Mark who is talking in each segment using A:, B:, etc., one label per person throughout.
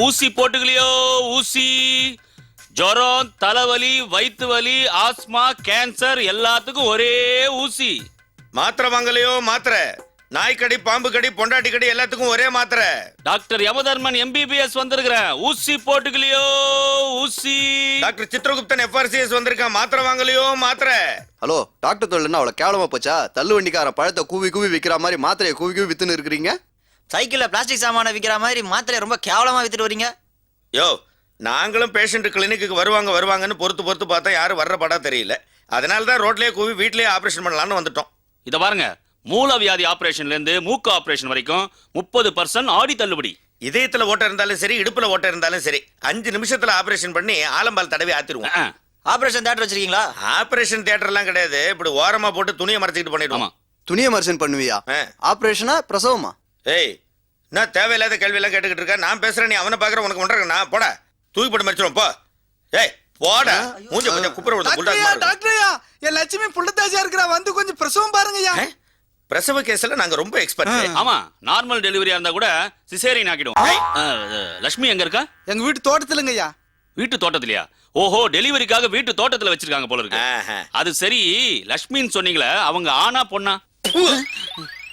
A: ஊசி போட்டுக்கலையோ ஊசி? ஜுரம் தலைவலி வயிற்று வலி ஆஸ்மா கேன்சர் எல்லாத்துக்கும் ஒரே ஊசி.
B: மாத்திரை வாங்கலையோ மாத்திரை. நாய்க்கடி பாம்பு கடி பொண்டாட்டி கடி எல்லாத்துக்கும் ஒரே மாத்திரை.
A: டாக்டர் யமதர்மன் எம்பிபிஎஸ் வந்திருக்கிறேன். ஊசி போட்டுக்கலையோ ஊசி?
B: டாக்டர் சித்ரகுப்தன் எஃப்ஆர்சிஎஸ் வந்திருக்கான். மாத்திரை வாங்கலையோ மாத்திரை.
C: ஹலோ டாக்டர் தொழில் என்ன அவ்வளோ கேவலமா போச்சா? தள்ளு வண்டிக்கார பழத்தை கூவி கூவி விற்கிற மாதிரி மாத்திரையை கூவி கூவி வித்துன்னு இருக்கிறீங்க?
D: சைக்கிள்ல பிளாஸ்டிக் சாமான விக்கிற மாதிரி மாத்திரையை ரொம்ப கேவலமா வித்துட்டு வரீங்க?
B: யோ நாங்களும் பேஷண்ட் கிளினிக்கு வருவாங்க வருவாங்கன்னு பொறுத்து பொறுத்து பார்த்தா யாரும் வர்ற படா தெரியல. அதனால தான் ரோட்லயே கூவி வீட்லயே ஆபரேஷன் பண்ணலாம்னு வந்துட்டோம்.
A: இத பாருங்க. மூலவியாதி ஆபரேஷன்ல இருந்து மூக்கு ஆபரேஷன் வரைக்கும் முப்பது பர்சன்ட் ஆடி தள்ளுபடி.
B: இதயத்துல ஓட்ட இருந்தாலும் சரி இடுப்புல ஓட்ட இருந்தாலும் சரி அஞ்சு நிமிஷத்துல ஆபரேஷன் பண்ணி ஆலம்பால் தடவி ஆத்திருவோம்
D: ஆபரேஷன் தேட்டர் வச்சிருக்கீங்களா?
B: ஆபரேஷன் தியேட்டர்லாம் கிடையாது. இப்படி ஓரமா போட்டு துணியை மறைச்சிட்டு
A: ஆமா.
B: பண்ணிடுவோம்
C: துணியை மர்சன் பண்ணுவியா?
B: ஆ.
C: ஆப்ரேஷனா பிரசவமா?
B: ஏய் நான் தேவையில்லாத கேள்வி எல்லாம் கேட்டுக்கிட்டு இருக்க நான் பேசுறேன் நீ அவனை பாக்குற உனக்கு ஒன்றா போடா. தூக்கி போட்டு மறைச்சிரும் போ. ஏய் போடா. மூஞ்ச கொஞ்சம் குப்புற விடுது புல்டாக்
E: டாக்டர்யா
B: மாதிரி இருக்கு.
E: டாக்டர்யா என் லட்சுமி புள்ளத்தாச்சியா இருக்கிறா வந்து கொஞ்சம் பிரசவம் பாருங்கய்யா?
B: பிரசவ கேஸ்ல நாங்க ரொம்ப எக்ஸ்பர்ட்
A: ஆமா நார்மல் டெலிவரியா இருந்தா கூட சிசேரியன் ஆக்கிடுவோம். லட்சுமி எங்க இருக்கா?
E: எங்க வீட்டு தோட்டத்துலங்கய்யா
A: வீட்டு தோட்டத்திலயா? ஓஹோ டெலிவரிக்காக வீட்டு தோட்டத்துல வச்சிருக்காங்க போல இருக்கு. அது சரி லட்சுமின்னு சொன்னீங்களே அவங்க ஆனா பொண்ணா?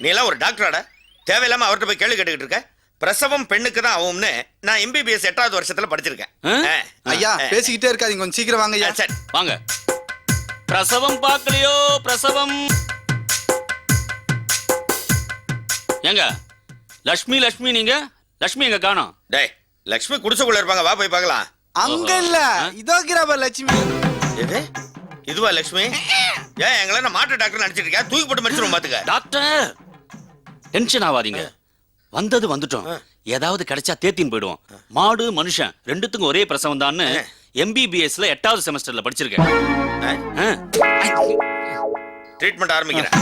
B: நீ எல்லாம் ஒரு டாக்டராடா? தேவையில்லாம அவர்கிட்ட போய் கேள்வி கேட்டுக்கிட்டு இருக்க. பிரசவம் பெண்ணுக்கு தான் ஆகும்னு நான் எம்பிபிஎஸ் எட்டாவது வருஷத்துல படிச்சிருக்கேன்.
E: ஐயா. பேசிக்கிட்டே இருக்காதீங்க கொஞ்சம் சீக்கிரம்
B: ஆ,
E: வாங்கய்யா
B: சரி.
A: வாங்க. பிரசவம் பார்க்கலையோ பிரசவம்? ஏங்க லட்சுமி லட்சுமி நீங்க? லட்சுமி எங்க காணோம்?
B: டேய் லக்ஷ்மி குடிசைக்குள்ள இருப்பாங்க வா போய் பார்க்கலாம்.
E: அங்க இல்ல இதோ இருக்கிறா லட்சுமி.
B: எது? இதுவா லக்ஷ்மி? ஏன் எங்களை மாட்டு டாக்டர் நினைச்சிட்டு இருக்கியா? தூக்கி போட்டு மடிச்சிரும் பாத்துக்க.
A: டாக்டர்! டென்ஷன் ஆகாதீங்க வந்தது வந்துட்டோம். ஏதாவது கிடைச்சா தேத்தின்னு போயிடுவோம். மாடு மனுஷன் ரெண்டுத்துக்கும் ஒரே பிரசவம் தான்னு எம்பிபிஎஸ்ல எட்டாவது செமஸ்டர்ல படிச்சிருக்கேன்.
B: ட்ரீட்மெண்ட் ஆரம்பிக்கிறேன்.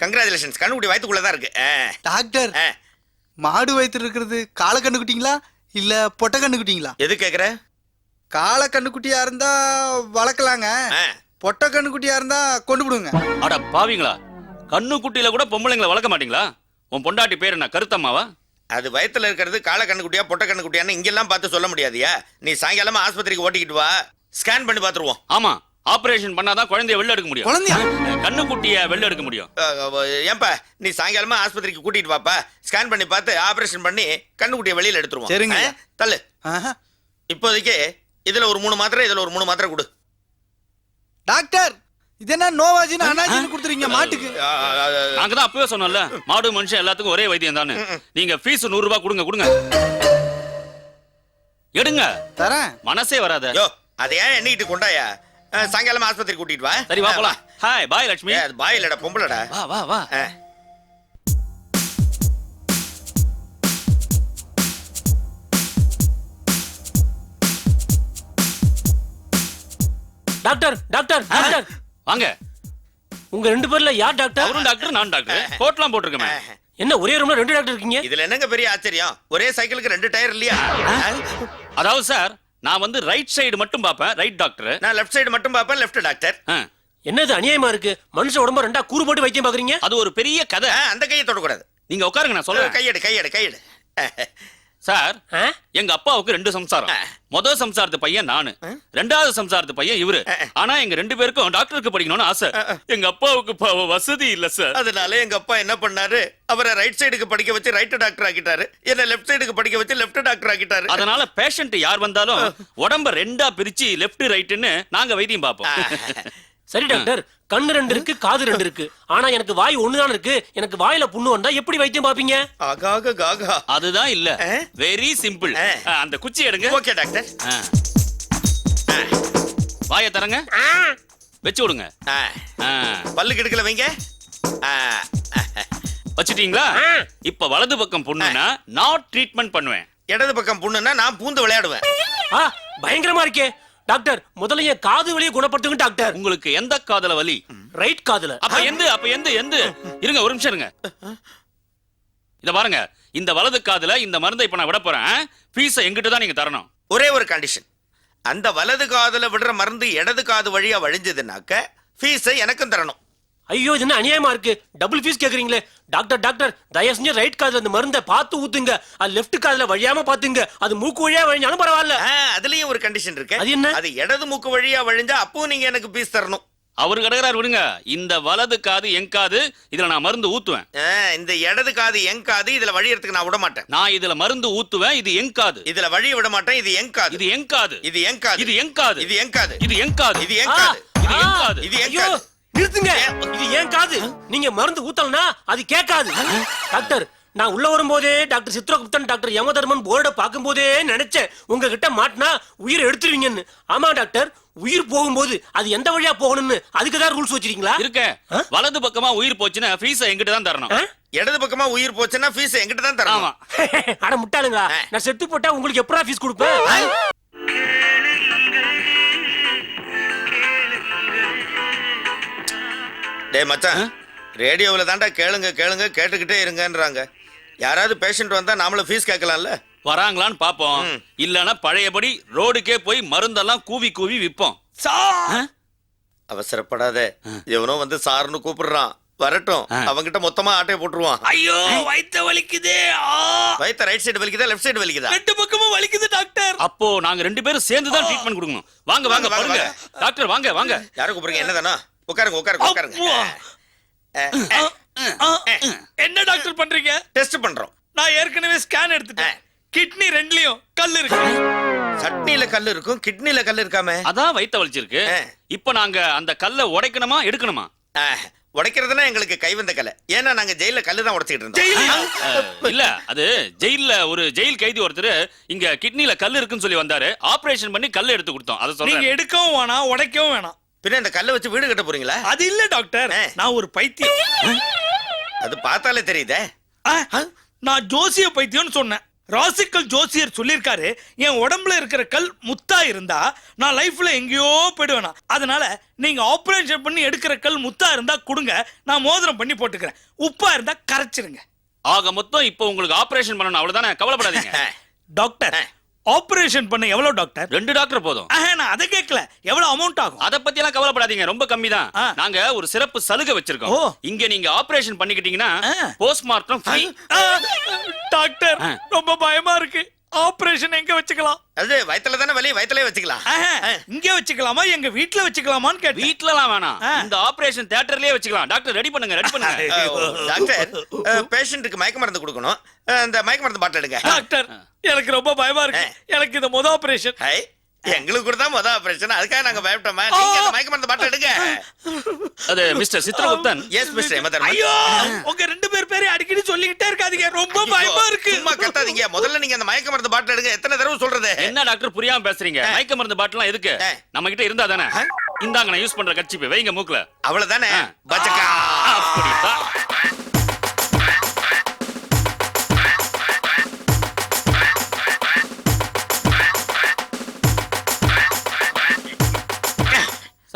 B: கங்க்ராச்சுலேஷன்ஸ் கண்ணுக்குட்டி வயித்துக்குள்ள தான் இருக்கு. ஆ,
E: டாக்டர். மாடு வயித்துல இருக்கிறது காளை கண்ணுக்குட்டிங்களா? இல்ல பொட்டை கண்ணுக்குட்டிங்களா?
B: எது கேக்குற?
E: காளை கண்ணுக்குட்டியா இருந்தா வளர்க்கலாங்க. பொட்டை கண்ணுக்குட்டியா இருந்தா கொண்டு விடுங்க
A: அட பாவிங்களா. கண்ணு குட்டியில கூட பொம்பளைங்களை வளர்க்க மாட்டீங்களா? உன் பொண்டாட்டி பேர் என்ன கருத்தம்மாவா?
B: அது வயித்துல இருக்கிறது காளை கண்ணுக்குட்டியா பொட்டை கண்ணுக்குட்டியான்னு இங்கெல்லாம் பார்த்து சொல்ல முடியாதியா? நீ சாயங்காலமா ஆஸ்பத்திரிக்கு ஓட்டிக்கிட்டு வா. ஸ்கேன் பண்ணி பார்த்துருவோம்.
A: ஆமா ஆபரேஷன் பண்ணாதான் குழந்தைய வெளில எடுக்க முடியும்.
E: குழந்தையா?
A: கண்ணு குட்டிய வெளில எடுக்க முடியும்.
B: ஏன்பா நீ சாயங்காலமா ஆஸ்பத்திரிக்கு கூட்டிட்டு வாப்பா. ஸ்கேன் பண்ணி பார்த்து ஆபரேஷன் பண்ணி கண்ணுக்குட்டியை வெளியில எடுத்துருவோம்.
E: சரிங்க.
B: தள்ளு.
E: ஆஹா.
B: இப்போதைக்கு இதுல ஒரு மூணு மாத்திரை இதுல ஒரு மூணு மாத்திரை கொடு.
E: டாக்டர் இது என்ன நோவாஜின்னு அனாஜின்னு கொடுத்துறீங்க மாட்டுக்கு?
A: நாங்க தான் அப்பவே சொன்னோம்ல மாடு மனுஷன் எல்லாத்துக்கும் ஒரே வைத்தியம் தானே நீங்க ஃபீஸ் நூறு ரூபாய் கொடுங்க கொடுங்க. எடுங்க.
E: தரேன்.
A: மனசே வராத.
B: யோ அதை ஏன் எண்ணிக்கிட்டு கொண்டாயா? சாயங்காலமா ஆஸ்பத்திரி கூட்டிட்டு வா.
A: சரி வா. போலாம் ஹாய் பாய் லட்சுமி
B: பாய் இல்லடா பொம்பளடா.
A: வா வா வா.
F: Doctor doctor doctor.
A: வாங்க.
F: உங்க ரெண்டு பேர்ல யார் டாக்டர்?
A: அவரும் டாக்டர் நான் டாக்டர். கோட்லாம் போட்டிருக்கேன்
F: என்ன ஒரே ரூம்ல ரெண்டு டாக்டர் இருக்கீங்க?
B: இதுல என்னங்க பெரிய ஆச்சரியம்? ஒரே சைக்கிளுக்கு ரெண்டு டயர் இல்லையா?
A: அதாவது சார் நான் வந்து ரைட் சைடு மட்டும் பார்ப்பேன் ரைட் டாக்டர்
B: நான் லெஃப்ட் சைடு மட்டும் பார்ப்பேன் லெஃப்ட் டாக்டர்
F: என்னது அநியாயமா இருக்கு? மனுஷ உடம்ப ரெண்டா கூறு போட்டு வைத்தியம் பாக்குறீங்க
A: அது ஒரு பெரிய கதை.
B: அந்த கையை தொடக்கூடாது.
A: நீங்க உட்காருங்க நான் சொல்றேன்.
B: கையெடு கையெடு கையெடு.
A: சார்? எங்க அப்பாவுக்கு ரெண்டு சம்சாரம். முதல் சம்சாரத்து பையன் நானு. ரெண்டாவது சம்சாரத்து பையன் இவரு. ஆனா எங்க ரெண்டு பேருக்கும் டாக்டருக்கு படிக்கணும்னு ஆசை. எங்க அப்பாவுக்கு வசதி இல்ல சார்.
B: அதனால எங்க அப்பா என்ன பண்ணாரு? அவரை ரைட் சைடுக்கு படிக்க வச்சு ரைட் டாக்டர் ஆக்கிட்டாரு. என்ன லெஃப்ட் சைடுக்கு படிக்க வச்சு லெஃப்ட் டாக்டர் ஆக்கிட்டாரு.
A: அதனால பேஷண்ட் யார் வந்தாலும் உடம்ப ரெண்டா பிரிச்சு லெஃப்ட் ரைட்னு நாங்க வைத்தியம் பார்ப்போம்.
F: சரி டாக்டர். கண்ணு ரெண்டு இருக்கு காது ரெண்டு இருக்கு. ஆனா எனக்கு வாய் ஒண்ணுதான் இருக்கு. எனக்கு வாயில புண்ணு வந்தா எப்படி வைத்தியம் பாப்பீங்க
B: ஆகாக காகா.
A: அதுதான் இல்ல? Very simple. அந்த குச்சி எடுங்க.
B: Okay doctor.
A: ஆ. வாயை தரங்க வச்சு விடுங்க.
B: ஆ,
A: ஆ.
B: பல்லு கெடுக்கல வைங்க.
A: வச்சிட்டீங்களா? இப்ப வலது பக்கம் புண்ணுனா நான் ட்ரீட்மெண்ட் பண்ணுவேன்.
B: இடது பக்கம் புண்ணுன்னா நான் பூந்து விளையாடுவேன்.
F: ஆ பயங்கரமா இருக்கே. டாக்டர் முதல்ல என் காது வலியை குணப்படுத்துங்க டாக்டர்.
A: உங்களுக்கு எந்த காதல வலி?
F: ரைட் காதுல.
A: அப்ப எந்த அப்ப எந்த எந்த? இருங்க ஒரு நிமிஷம் இருங்க. இத பாருங்க. இந்த வலது காதுல இந்த மருந்தை இப்ப நான் விட போறேன். ஃபீஸ எங்கிட்ட தான் நீங்க தரணும்?
B: ஒரே ஒரு கண்டிஷன் அந்த வலது காதுல விடுற மருந்து இடது காது வழியா வழிஞ்சதுனாக்க ஃபீஸை எனக்கும் தரணும்.
F: ஐயோ இது என்ன அநியாயமா இருக்கு டபுள் ஃபீஸ் கேக்குறீங்களே டாக்டர் டாக்டர் தயவு செஞ்சு ரைட் காதுல இந்த மருந்தை பார்த்து ஊத்துங்க அது லெஃப்ட் காதுல வழியாம பாத்துங்க அது மூக்கு வழியா வழிஞ்சாலும் பரவாயில்ல
B: அதுலயும் ஒரு கண்டிஷன் இருக்கு
F: அது என்ன?
B: அது இடது மூக்கு வழியா வழிஞ்சா அப்பவும் நீங்க எனக்கு ஃபீஸ் தரணும்
A: அவரு கிடக்குறாரு விடுங்க இந்த வலது காது என் காது இதுல நான் மருந்து ஊத்துவேன்
B: இந்த இடது காது என் காது இதுல வழியறதுக்கு நான் விட மாட்டேன்
A: நான் இதுல மருந்து ஊத்துவேன் இது என் காது
B: இதுல வழிய விட மாட்டேன் இது என் காது
A: இது என் காது
B: இது என் காது
A: இது என் காது
B: இது என் காது
A: இது என் காது
B: இது என்
F: ஆ,
B: காது
A: இது என் காது.
B: இது என்
F: ஐயோ,
B: காது.
F: நிறுத்துங்க. இது ஏன் காது? நீங்க மருந்து ஊத்தலனா அது கேட்காது. டாக்டர் நான் உள்ள வரும்போதே டாக்டர் சித்ரகுப்தன் டாக்டர் யமதர்மன் போர்டை பார்க்கும்போதே நினைச்சேன். உங்ககிட்ட மாட்டினா உயிரை எடுத்துருவீங்கன்னு. ஆமா டாக்டர் உயிர் போகும்போது அது எந்த வழியா போகணும்னு அதுக்கு தான் ரூல்ஸ் வச்சிருக்கீங்களா?
A: இருக்க வலது பக்கமா உயிர் போச்சுன்னா ஃபீஸ எங்கிட்ட தான் தரணும்?
B: இடது பக்கமா உயிர் போச்சுன்னா ஃபீஸ் என்கிட்ட தான் தரணும்.
A: ஆமா.
F: அட முட்டாளுங்களா. நான் செத்து போட்டா உங்களுக்கு எப்படா ஃபீஸ் கொடுப்பேன்?
B: டேய் மச்சான். ரேடியோவுல தாண்டா கேளுங்க கேளுங்க கேட்டுக்கிட்டே இருங்கன்றாங்க. யாராவது பேஷண்ட் வந்தா நாமளும் ஃபீஸ் கேட்கலாம்ல?
A: வராங்களான்னு பாப்போம் இல்லனா பழையபடி ரோடுக்கே போய் மருந்தெல்லாம் கூவி கூவி விப்போம். ஆ?
B: அவசரப்படாத. எவனோ வந்து சார்னு கூப்பிடுறான். வரட்டும். அவங்கிட்ட மொத்தமா ஆட்டையை போட்டுருவான்.
G: ஐயோ வயித்த வலிக்குதே. ஆ,
B: வயித்த ரைட் சைடு வலிக்குதா லெஃப்ட் சைடு வலிக்குதா?
G: ரெண்டு பக்கமும் வலிக்குது டாக்டர்
A: அப்போ நாங்க ரெண்டு பேரும் சேர்ந்து தான் ட்ரீட்மெண்ட் கொடுக்கணும். வாங்க வாங்க
B: வாங்க.
A: டாக்டர் வாங்க வாங்க.
B: யாரை கூப்பிடுறீங்க? என்னதானா? உட்காருங்க உட்காருங்க உட்காருங்க.
G: என்ன டாக்டர் பண்றீங்க?
B: டெஸ்ட் பண்றோம்.
G: நான் ஏற்கனவே ஸ்கேன் எடுத்துட்டேன். கிட்னி ரெண்டுலயும் கல் இருக்கு.
B: சட்னில கல் இருக்கும் கிட்னில கல் இருக்காமே.
A: அதான் வயித்த வலிச்சிருக்கு. இப்போ நாங்க அந்த கல்லை உடைக்கணுமா எடுக்கணுமா?
B: உடைக்கிறதுனா எங்களுக்கு கைவந்த கலை. ஏன்னா நாங்க ஜெயில கல்லு தான் உடைச்சிட்டு இருந்தோம்.
A: இல்ல அது ஜெயில்ல ஒரு ஜெயில் கைதி ஒருத்தர் இங்க கிட்னில கல் இருக்குன்னு சொல்லி வந்தாரு. ஆபரேஷன் பண்ணி கல் எடுத்து கொடுத்தோம். அதை
G: நீங்க எடுக்கவும் வேணாம் உடைக்கவும் வேணாம்.
B: பின்ன இந்த கல்லை வச்சு வீடு கட்ட போறீங்களா?
G: அது இல்ல டாக்டர். நான் ஒரு பைத்தியம்.
B: அது பார்த்தாலே தெரியுதே.
G: ஆ, நான் ஜோசிய பைத்தியம்னு சொன்னேன். ராசிக்கல் ஜோசியர் சொல்லியிருக்காரு என் உடம்புல இருக்கிற கல் முத்தா இருந்தா நான் லைஃப்ல எங்கேயோ போயிடுவேனா. அதனால நீங்க ஆபரேஷன் பண்ணி எடுக்கிற கல் முத்தா இருந்தா கொடுங்க. நான் மோதிரம் பண்ணி போட்டுக்கிறேன். உப்பா இருந்தா கரைச்சிருங்க.
A: ஆக மொத்தம் இப்போ உங்களுக்கு ஆபரேஷன் பண்ணணும் அவ்வளவுதானே. கவலைப்படாதீங்க.
G: டாக்டர் ஆபரேஷன் பண்ண எவ்வளவு டாக்டர்
A: ரெண்டு டாக்டர் போதும்.
G: நான் அதை கேட்கல. எவ்வளவு அமௌண்ட் ஆகும்?
A: அத பத்தி எல்லாம் கவலைப்படாதீங்க. ரொம்ப கம்மி தான். நாங்க ஒரு சிறப்பு சலுகை வச்சிருக்கோம். இங்க நீங்க ஆபரேஷன் பண்ணிக்கிட்டீங்கன்னா. Postmortem
G: doctor. ரொம்ப பயமா இருக்கு. ஆபரேஷன் எங்க வச்சுக்கலாம்?
B: அது வயித்துல தானே வலி வயிற்றுலயே வச்சுக்கலாம்.
G: இங்க வச்சுக்கலாமா எங்க வீட்ல வச்சுக்கலாமான்னு கேட்டேன்.
A: வீட்லலாம் வேணாம். இந்த ஆபரேஷன் தியேட்டர்லயே வச்சுக்கலாம். டாக்டர் ரெடி பண்ணுங்க ரெடி பண்ணுங்க.
B: டாக்டர் பேஷண்ட்டுக்கு மயக்க மருந்து கொடுக்கணும். இந்த மயக்க மருந்து பாட்டில் எடுங்க.
G: டாக்டர் எனக்கு ரொம்ப பயமா இருக்கு. எனக்கு இந்த முத ஆபரேஷன்
B: ஹை. எங்களுக்கு கூட தான் மொதல் ஆபரேஷன் அதுக்காக நாங்க பயப்பட்டோமா? நீங்க அந்த மயக்க மருந்து பாட்டில் எடுங்க.
A: அது மிஸ்டர் சித்ரகுப்தன்.
B: எஸ் மிஸ்டர் எமதர்
G: ஐயோ உங்க ரெண்டு பேர் பேரையும் அடிக்கடி சொல்லிக்கிட்டே இருக்காதீங்க. ரொம்ப பயமா இருக்கு.
B: சும்மா கத்தாதீங்க. முதல்ல நீங்க அந்த மயக்க மருந்து பாட்டில் எடுங்க. எத்தனை தடவை சொல்றது?
A: என்ன டாக்டர் புரியாம பேசுறீங்க? மயக்க மருந்து பாட்டிலாம் எதுக்கு. நம்ம கிட்ட இருந்தா தானே? இந்தாங்க நான் யூஸ் பண்ற கட்சி வைங்க மூக்குல.
B: அவ்வளவுதானே. பச்சக்கா
A: அப்படித்தான்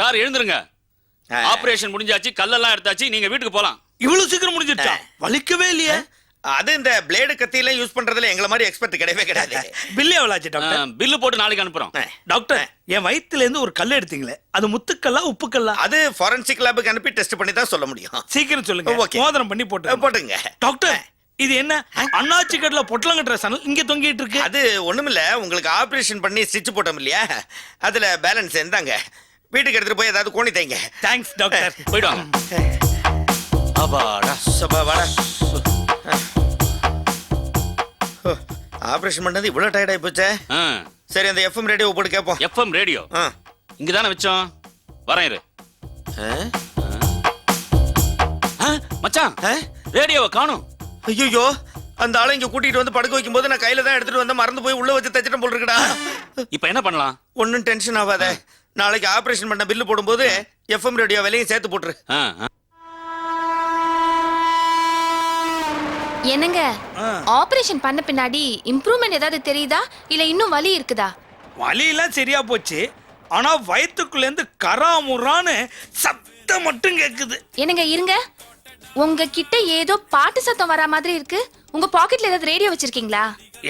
A: சார் எழுந்துருங்க. ஆபரேஷன் முடிஞ்சாச்சு கல்லெல்லாம் எடுத்தாச்சு நீங்க வீட்டுக்கு போலாம்.
G: இவ்வளவு சீக்கிரம் முடிஞ்சிருச்சா? வலிக்கவே இல்லையே.
B: அது இந்த பிளேடு கத்தியெல்லாம் யூஸ் பண்றதுல எங்கள மாதிரி எக்ஸ்பர்ட் கிடையவே கிடையாது.
G: பில்லு எவ்வளவு ஆச்சு டாக்டர்
A: பில்லு போட்டு நாளைக்கு அனுப்புறோம்.
G: டாக்டர் என் வயித்துல இருந்து ஒரு கல் எடுத்தீங்களே அது முத்துக்கல்லா உப்புக்கல்லா?
B: அது ஃபாரன்சிக் லேபுக்கு அனுப்பி டெஸ்ட் பண்ணி தான் சொல்ல முடியும்.
G: சீக்கிரம் சொல்லுங்க. மோதிரம் பண்ணி போட்டு
B: போட்டுங்க.
G: டாக்டர் இது என்ன? அண்ணாச்சி கடல பொட்டலங்கட்டுற சனல் இங்க தொங்கிட்டு இருக்கு.
B: அது ஒண்ணுமில்ல உங்களுக்கு ஆபரேஷன் பண்ணி ஸ்டிச் போட்டோம் இல்லையா? அதுல பேலன்ஸ் இருந்தாங்க. வீட்டுக்கு எடுத்துட்டு போய் ஏதாவது கோணி தைங்க
G: தேங்க்ஸ் டாக்டர்
A: போயிடுவாங்க. அப்பாடா
B: சபா வாடா. ஆபரேஷன் பண்ணது இவ்வளவு டயர்ட் ஆகி போச்சே. சரி அந்த எஃப்எம் ரேடியோ போட்டு கேட்போம்
A: எஃப்எம் ரேடியோ. இங்க தானே வச்சோம் வரேன் இரு. மச்சான் ரேடியோவை காணும்.
B: ஐயோ அந்த ஆளை இங்க கூட்டிட்டு வந்து படுக்க வைக்கும் போது நான் கையில தான் எடுத்துட்டு வந்து மறந்து போய் உள்ள வச்சு தச்சிட்டு போல் இருக்குடா.
A: இப்ப என்ன பண்ணலாம்?
B: ஒன்னும் டென்ஷன் ஆகாத. நாளைக்கு ஆபரேஷன் பண்ண பில்லு போடும்போது எஃப்எம் ரேடியோ விலையும் சேர்த்து போட்டுரு.
H: என்னங்க? ஆபரேஷன் பண்ண பின்னாடி இம்ப்ரூவ்மெண்ட் ஏதாவது தெரியுதா? இல்ல இன்னும் வலி இருக்குதா?
G: வலியெல்லாம் சரியா போச்சு. ஆனா வயித்துக்குள்ள இருந்து கராமுரான்னு சத்தம் மட்டும் கேக்குது.
H: என்னங்க இருங்க. உங்ககிட்ட ஏதோ பாட்டு சத்தம் வரா மாதிரி இருக்கு. உங்க பாக்கெட்ல ஏதாவது ரேடியோ வச்சிருக்கீங்களா?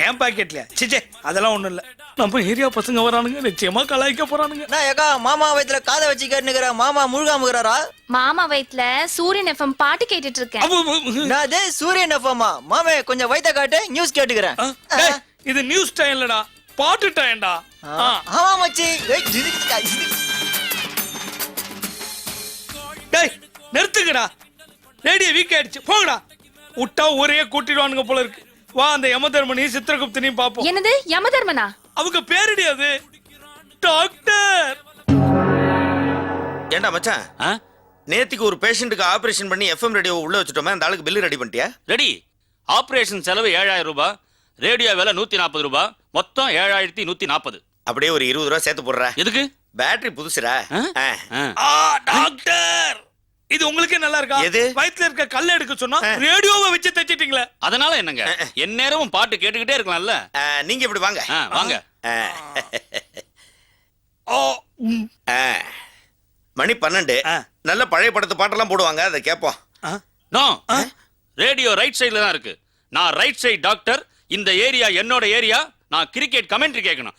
G: ஏன் பாக்கெட்ல சிச்சே அதெல்லாம் ஒண்ணும் இல்ல. நம்ம ஏரியா பசங்க வரானுங்க நிச்சயமா கலாய்க்க போறானுங்க.
D: நான் ஏக்கா மாமா வயித்துல காதை வச்சு கேட்டுக்கிற மாமா முழுகாமுகிறாரா
H: மாமா வயித்துல சூரியன் எஃப்எம் பாட்டு கேட்டுட்டு இருக்கேன்
D: நான் அதே? சூரியன் எஃப்எம்மா? மாமே கொஞ்சம் வயித்த காட்டு நியூஸ் கேட்டுக்கிறேன்.
G: டேய், இது நியூஸ் டைம் இல்லடா. பாட்டு டைம்டா
D: ஆ, ஆமா மச்சி. ஏய்.
G: டேய் நிறுத்துங்கடா. ரேடியோ வீக் ஆயிடுச்சு. போங்கடா. விட்டா ஒரே கூட்டிடுவானுங்க போல இருக்கு. வா அந்த யமதர்மனி சித்திரகுப்தனையும் பாப்போம்.
H: என்னது? யமதர்மனா?
G: அவங்க பேரடி அது. டாக்டர்.
B: ஏண்டா மச்சான்?
A: ஆ?
B: நேத்திக்கு ஒரு பேஷண்ட்டுக்கு ஆபரேஷன் பண்ணி எஃப்எம் ரேடியோ உள்ள வச்சுட்டோமே அந்த ஆளுக்கு பில்லு ரெடி பண்ணிட்டியா?
A: ரெடி. ஆபரேஷன் செலவு ஏழாயிரம் ரூபாய் ரேடியோ விலை நூத்தி நாற்பது ரூபாய் மொத்தம் ஏழாயிரத்தி நூத்தி நாற்பது
B: அப்படியே ஒரு இருபது ரூபா சேர்த்து போடுற.
A: எதுக்கு?
B: பேட்டரி.
A: ஆ
G: டாக்டர்! இது உங்களுக்கே நல்லா இருக்கா?
B: எது?
G: வயித்துல இருக்க கல்ல எடுக்க சொன்னா ரேடியோவை வச்சு தச்சிட்டீங்களே.
A: அதனால என்னங்க? எந்நேரமும் பாட்டு கேட்டுக்கிட்டே இருக்கலாம்ல?
B: நீங்க இப்படி வாங்க.
A: ஆ, வாங்க.
B: மணி பன்னெண்டு.
G: ஆ.
B: நல்ல பழைய படத்து பாட்டெல்லாம் போடுவாங்க அதை கேட்போம்.
A: நோ ரேடியோ ரைட் சைடுல தான் இருக்கு. நான் ரைட் சைடு டாக்டர் இந்த ஏரியா என்னோட ஏரியா நான் கிரிக்கெட் கமெண்ட்ரி கேட்கணும்.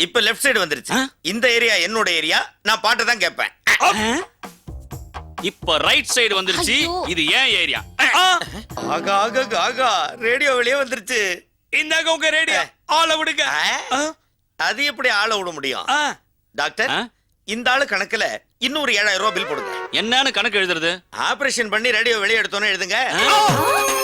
B: இப்ப லெஃப்ட் சைடு வந்துருச்சு? இந்த ஏரியா என்னோட ஏரியா நான் பாட்டு தான் கேட்பேன்.
A: இப்ப ரைட் சைடு வந்துருச்சு.
H: ஐயோ.
A: இது ஏன் ஏரியா?
B: ஆகா ஆகா ஆகா ரேடியோ வெளியே வந்துருச்சு.
G: இந்தாங்க உங்க ரேடியோ ஆளை விடுங்க.
B: ஆ?
G: ஆ,
B: அது எப்படி ஆள விட முடியும்?
G: ஆ,
B: டாக்டர்
A: ஆ?
B: இந்த ஆளு கணக்குல இன்னொரு ஏழாயிரம் ரூபாய் பில் போடுங்க.
A: என்னன்னு கணக்கு எழுதுறது?
B: ஆபரேஷன் பண்ணி ரேடியோ வெளியே எடுத்தோன்னு எழுதுங்க.